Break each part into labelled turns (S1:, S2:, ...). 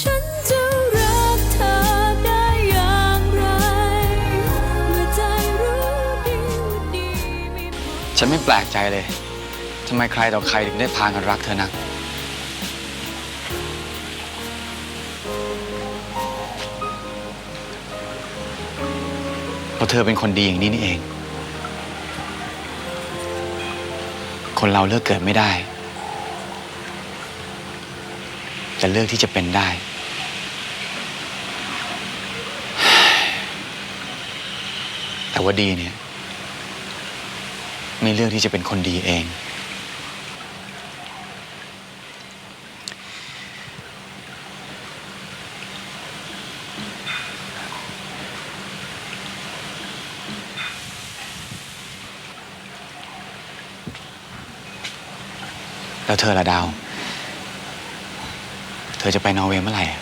S1: ฉันจะรักเธอได้อย่างไร เมื่อใจรู้ดีว่าดีไม่พอ
S2: ฉันไม่แปลกใจเลย ทำไมใครต่อใครถึงได้พากันรักเธอนัก เพราะเธอเป็นคนดีอย่างนี้นี่เอง คนเราเลือกเกิดไม่ได้ แต่เลือกที่จะเป็นได้ แต่ว่าดีเนี่ย ไม่เลือกที่จะเป็นคนดีเอง แล้วเธอละดาว ธอจะไปนอร์เวย์เมื่อไหร่อะ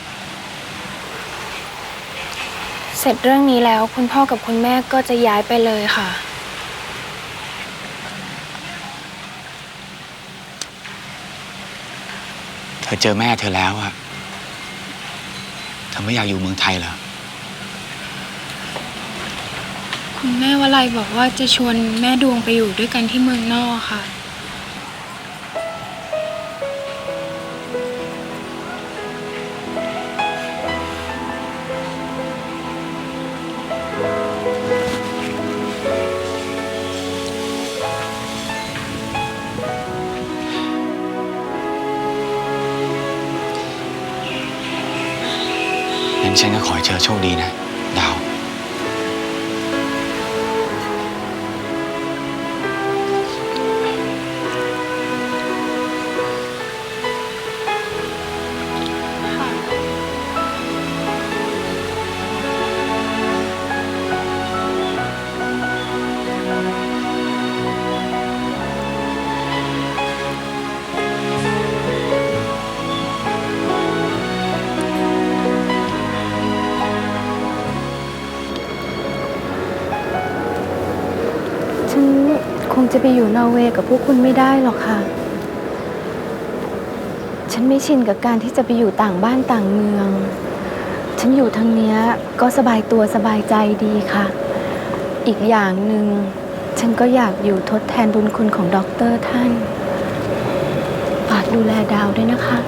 S3: เสร็จเรื่องนี้แล้วคุณพ่อกับคุณแม่ก็จะย้ายไปเลยค่ะ
S2: เธอเจอแม่เธอแล้วอะเธอไม่อยากอยู่เมืองไทยเหรอ
S3: คุณแม่วลัยบอกว่าจะชวนแม่ดวงไปอยู่ด้วยกันที่เมืองนอกค่ะ
S2: งั้นฉันก็ขอให้เธอโชคดีนะ
S4: งจะไปอยู่นอร์เวย์กับพวกคุณไม่ได้หรอกค่ะ ฉันไม่ชินกับการที่จะไปอยู่ต่างบ้านต่างเมือง ฉันอยู่ทางเนี้ยก็สบายตัวสบายใจดีค่ะ อีกอย่างหนึ่งฉันก็อยากอยู่ทดแทนบุญคุณของด็อกเตอร์ท่าน ฝากดูแลดาวด้วยนะคะ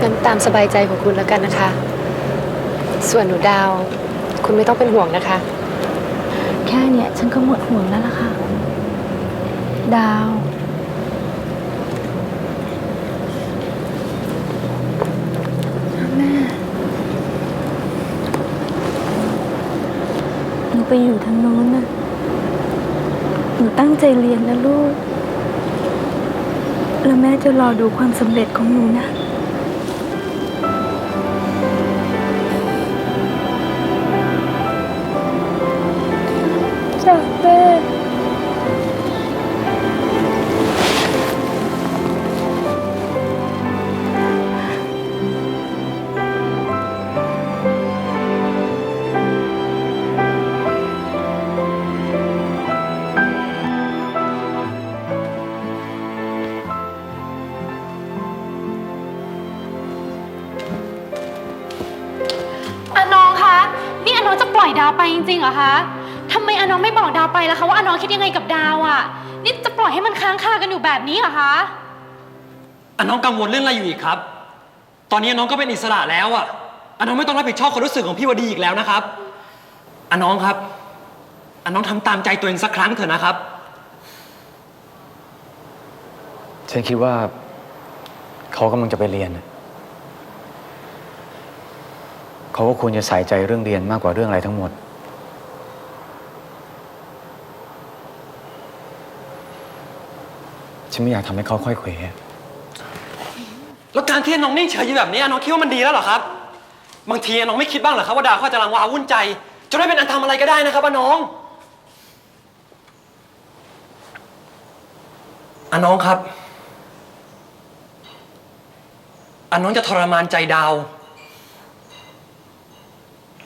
S5: งั้นตามสบายใจของคุณแล้วกันนะคะ ส่วนหนูดาว คุณไม่ต้องเป็นห่วงนะคะ
S4: แค่เนี้ยฉันก็หมดห่วงแล้วล่ะค่ะ ดาว แม่ หนูไปอยู่ทางโน้นน่ะหนูตั้งใจเรียนนะลูก แล้วแม่จะรอดูความสำเร็จของหนูนะ
S6: ริงๆเหรอคะทำไมอาน้องไม่บอกดาวไปล่ะคะว่าอาน้องคิดยังไงกับดาวอะ่ะ นี่จะปล่อยให้มันค้างคากันอยู่แบบนี้เหรอคะ
S7: อะน้องกังวลเรื่องอะไรอยู่อีกครับ ตอนนี้อะน้องก็เป็นอิสระแล้วอะอะน้องไม่ต้องรับผิดชอบความรู้สึกของพี่วดีอีกแล้วนะครับอะน้องครับอะน้องทำตามใจตัวเองสักครั้งเถอะนะครับ
S2: ฉันคิดว่า เขากำลังจะไปเรียนน่ะเขาก็ควรจะใส่ใจเรื่องเรียนมากกว่าเรื่องอะไรทั้งหมด ฉันไม่อยากทำให้เขาค่อยเขว
S7: แล้วการที่น้องนิ่งเฉยอยู่แบบนี้น้องคิดว่ามันดีแล้วเหรอครับ บางทีน้องไม่คิดบ้างเหรอครับว่าดาวเขาจะรังวาวุ่นใจจะได้เป็นอันทำอะไรก็ได้นะครับอะน้องอน้องครับอน้องจะทรมานใจดาว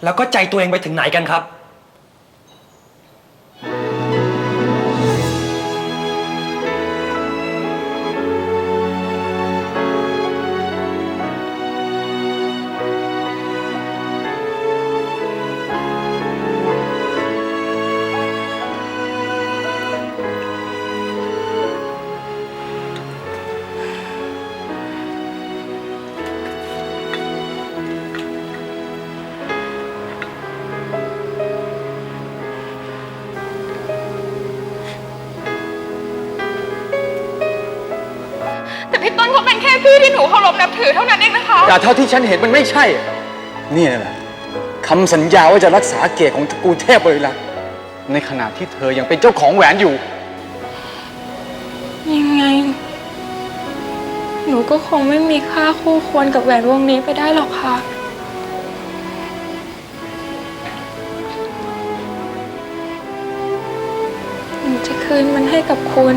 S7: แล้วก็ใจตัวเองไปถึงไหนกันครับ
S3: ถือเท่านั้นเองนะคะ
S8: แต่เท่าที่ฉันเห็นมันไม่ใช่อะนี่แหละคำสัญญาว่าจะรักษาเกียรติของตระกูลเทพเลยล่ะในขณะที่เธอยังเป็นเจ้าของแหวนอยู่
S3: ยังไง หนูก็คงไม่มีค่าคู่ควรกับแหวนวงนี้ไปได้หรอกค่ะ หนูจะคืนมันให้กับคุณ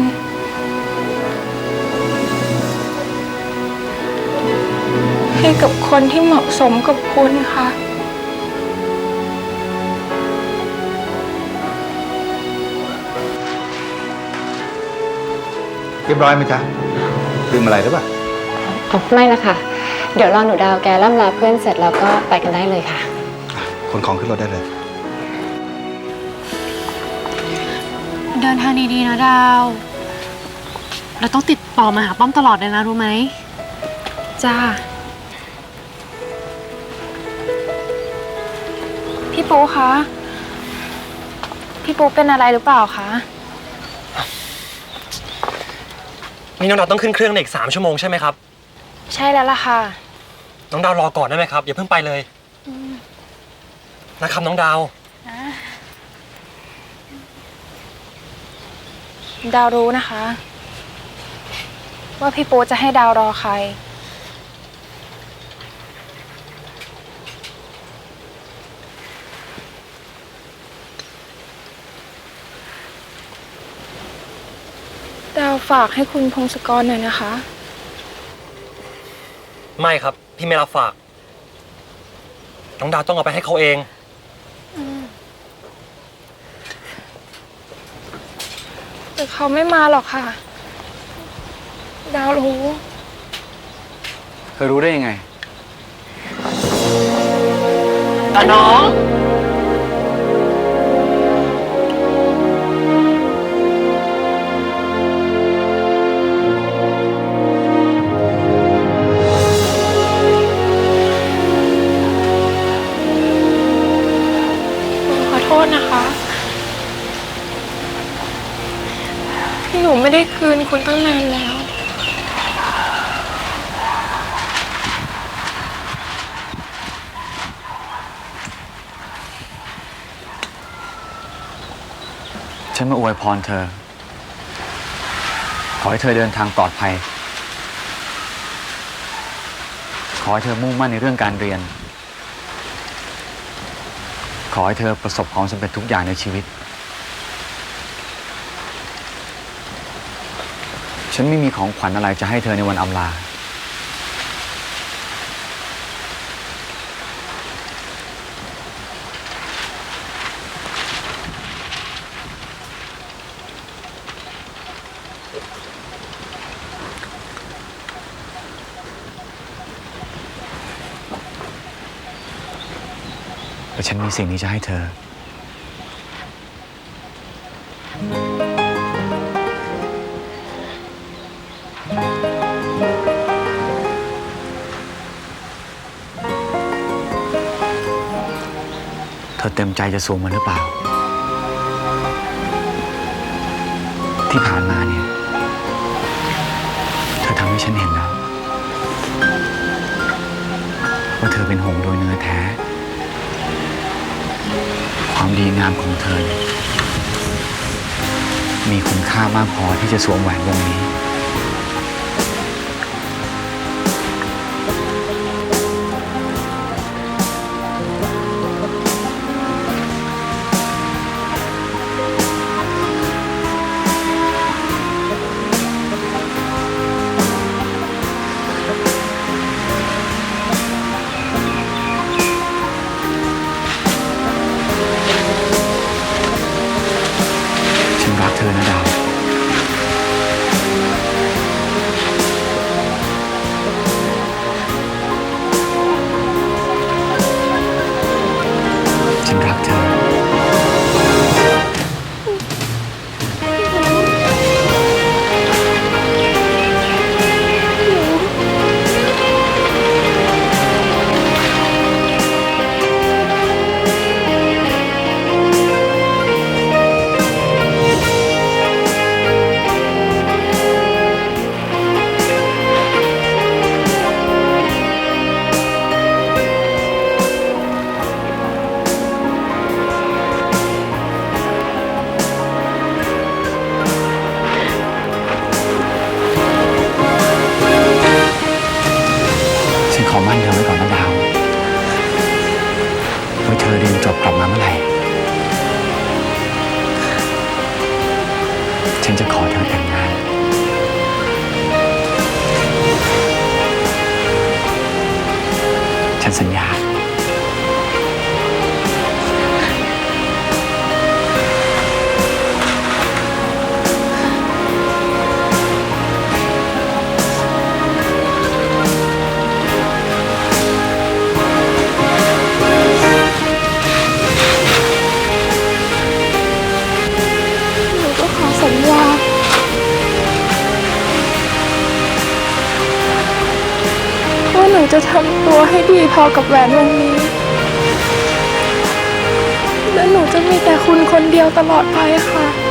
S3: ให้กับคนที่เหมาะสมกับคุณค่ะ
S9: เรียบร้อยไหมจ๊ะลืมอะไรหรือเปล่า
S5: อ๋อไม่ละค่ะ เดี๋ยวรอหนูดาวแกล่ำลาเพื่อนเสร็จแล้วก็ไปกันได้เลยค่ะ
S9: คนของขึ้นรถได้เลย
S6: เดินทางดีๆนะดาว เราต้องติดต่อมาหาป้อมตลอดเลยนะรู้ไหม
S3: จ้า พี่ปูคะ พี่ปูเป็นอะไรหรือเปล่าคะ
S7: นี่น้องดาวต้องขึ้นเครื่องในอีกสามชั่วโมงใช่ไหมครับ
S3: ใช่แล้วล่ะค่ะ
S7: น้องดาวรอก่อนได้ไหมครับ อย่าเพิ่งไปเลยนะครับน้องดาว
S3: ดาวรู้นะคะ ว่าพี่ปูจะให้ดาวรอใคร ดาวฝากให้คุณพงศกรหน่อยนะคะ
S7: ไม่ครับ พี่ไม่รับฝาก น้องดาวต้องเอาไปให้เขาเอง
S3: แต่เขาไม่มาหรอกค่ะ ดาวรู้
S2: เธอรู้ได้ยังไง
S7: อะน้อง
S3: คุณตั้งนานแล้ว
S2: ฉันมาอวยพรเธอ ขอให้เธอเดินทางปลอดภัย ขอให้เธอมุ่งมั่นในเรื่องการเรียน ขอให้เธอประสบความสำเร็จทุกอย่างในชีวิต ฉันไม่มีของขวัญอะไรจะให้เธอในวันอำลา แต่ฉันมีสิ่งนี้จะให้เธอ จจะสวมมันหรือเปล่า ที่ผ่านมาเนี่ยเธอทำให้ฉันเห็นแล้ว ว่าเธอเป็นหงโดยเนื้อแท้ ความดีงามของเธอ มีคุณค่ามากพอที่จะสวมแหวนวงนี้ ขอมั่นเธอไว้ก่อนนะดาวว่าเธอเรียนจบกลับมาเมื่อไหร่ ฉันจะขอเธอแต่งงาน ฉันสัญญา
S3: พอกับแหวนวงนี้ และหนูจะมีแต่คุณคนเดียวตลอดไปค่ะ